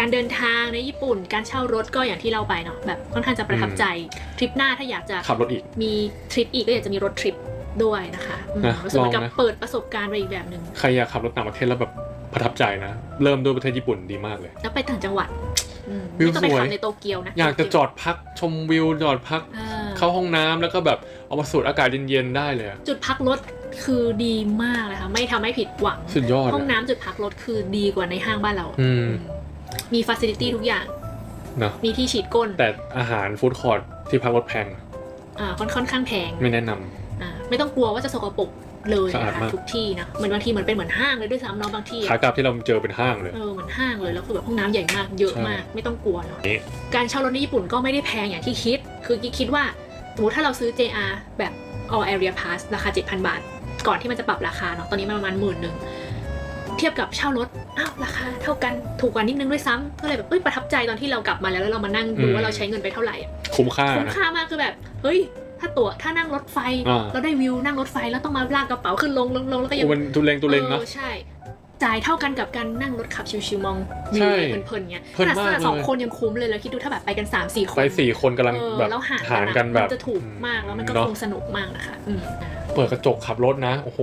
การเดินทางในญี่ปุ่น การเช่ารถก็อย่างที่เราไปเนาะแบบค่อนข้างจะประทับใจทริปหน้าถ้าอยากจะขับรถอีกมีทริปอีกก็อยากจะมีรถทริปด้วยนะคะอืมนะรู้สึกเหมือนกับลองนะเปิดประสบการณ์ไปอีกแบบหนึ่งใครอยากขับรถต่างประเทศแล้วแบบประทับใจนะ เริ่มด้วยประเทศญี่ปุ่นดีมากเลย แล้วไปต่างจังหวัดอืมวิวไม่ต้องไปสวยขับในโตเกียวนะอยากจะจอดพักชมวิวจอดพักเออเข้าห้องน้ำแล้วก็แบบเอามาสูดอากาศเย็นๆได้เลยอะจุดพักรถคือดีมากเลยค่ะไม่ทำให้ผิดหวัง สุดยอดห้องอะน้ำจุดพักรถคือดีกว่าในห้างบ้านเราอื มมีฟัซิลิตี้ทุกอย่าง เนอะมีที่ฉีดก้น แต่อาหารฟู้ดคอร์ทที่พักรถแพงอ่าค่อนค่อนข้างแพงไม่แนะนำ อ่าไม่ต้องกลัวว่าจะสกปรกเลยสะอาดนะคะมาก ทุกที่นะเหมือนบางทีเหมือนเป็นเหมือนห้างเลยด้วยซ้ำเนาะบางที่ขาอะกลับที่เราเจอเป็นห้างเลย เออเหมือนห้างเลยแล้วคือแบบห้องน้ำใหญ่มากเยอะใช่มากไม่ต้องกลัวเนาะนี่ การเช่ารถในญี่ปุ่นก็ไม่ได้แพงอย่างที่คิด คือกิ๊กคิดว่าสมมติถ้าเราซื้อ JR แบบ all area pass ราคา 7,000 บาท ก่อนที่มันจะปรับราคาเนาะตอนนี้มันประมาณหมื่นหนึ่ง เทียบกับเช่ารถอ้าวราคาเท่ากันถูกกว่านิดนึงด้วยซ้ำก็เลยแบบเอ้ยประทับใจตอนที่เรากลับมาแล้วแล้วเรามานั่งดูอืมว่าเราใช้เงินไปเท่าไหร่อะคุ้มค่าคุ้มนะค่ามากคือแบบเฮ้ยถ้าตั๋วถ้านั่งรถไฟอ่าเราได้วิวนั่งรถไฟแล้วต้องมาลากกระเป๋าขึ้นลงลงลงแล้วก็ยัโอ้มันตุเลงตุเลงนะออใช่จ่ายเท่ากันกับการนั่งรถขับชิวๆมองวิใช่วเพลินๆเงี้ยเพลินขนาดมากสองเลยคนยังคุ้มเลยแล้วคิดดูถ้าแบบไปกัน3ามสี่คนไปสี่คนกำลังเออแบบแล้วหารหารกักันนอะแบบมันจะถูกมากแล้วมันก็เอะคงสนุกมากนะคะอืมเปิดกระจกขับรถนะ โอ้โห